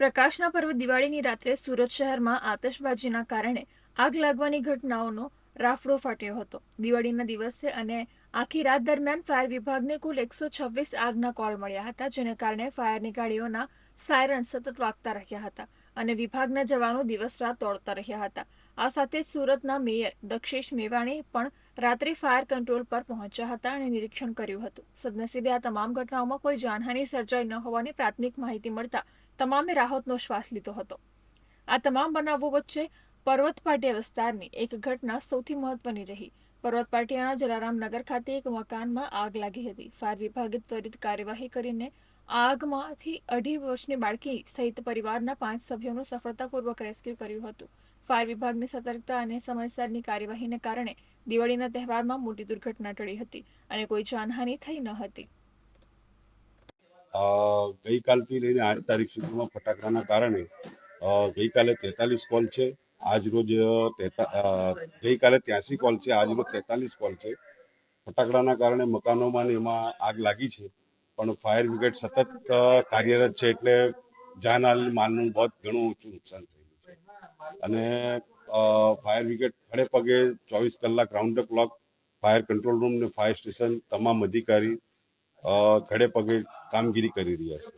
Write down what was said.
પ્રકાશના પર્વ દિવાળીની રાત્રે સુરત શહેરમાં આતશબાજીના કારણે આગ લાગવાની ઘટનાઓનો રાફડો ફાટ્યો હતો. દિવાળીના દિવસે અને આખી રાત દરમિયાન ફાયર વિભાગને કુલ એકસો છવ્વીસ આગના કોલ મળ્યા હતા, જેને કારણે ફાયરની ગાડીઓના સાયરન સતત વાગતા રહ્યા હતા. અને વિભાગના જવાનો દિવસ રાત દોડતા રહ્યા હતા. આ સાથે સુરતના મેયર દક્ષેશ મેવાણી પણ રાત્રે ફાયર કંટ્રોલ પર પહોંચ્યા હતા અને નિરીક્ષણ કર્યું હતું. સદનસીબે આ તમામ ઘટનાઓમાં કોઈ જાનહાની સર્જાઈ ન હોવાની પ્રાથમિક માહિતી મળતા તમામે રાહતનો શ્વાસ લીધો હતો. આ તમામ બનાવો વચ્ચે પર્વત પાટિયા વિસ્તારની એક ઘટના સૌથી મહત્વની રહી. પર્વત પાટિયાના જલારામ નગર ખાતે એક મકાનમાં આગ લાગી હતી. ફાયર વિભાગે ત્વરિત કાર્યવાહી કરીને આગમાંથી અઢી વર્ષની બાળકી સહિત પરિવારના પાંચ સભ્યોનું સફળતાપૂર્વક રેસ્ક્યુ કર્યું હતું. ફાયર વિભાગની સતર્કતા અને સમયસરની કાર્યવાહીને કારણે દિવાળીના તહેવારમાં મોટી દુર્ઘટના ટળી હતી અને કોઈ જાનહાનિ થઈ ન હતી. ગઈકાલથી લઈને આઠ તારીખ સુધીમાં ફટાકડાના કારણે ગઈકાલે તેતાલીસ કોલ છે. આજ રોજ તેતા અ, ગઈકાલે ત્યાંસી કોલ છે આજ રોજ તેતાલીસ કોલ છે. ફટાકડાના કારણે મકાનોમાં એમાં આગ લાગી છે પણ ફાયર બ્રિગેડ સતત કાર્યરત છે એટલે જાનહાલ માલનું બહુ ઘણું ઓછું નુકસાન થયું છે. અને ફાયર બ્રિગેડ ખડે પગે ચોવીસ કલાક round the clock fire control room ને ફાયર સ્ટેશન તમામ અધિકારી ખડે પગે કામગીરી કરી રહ્યા છે.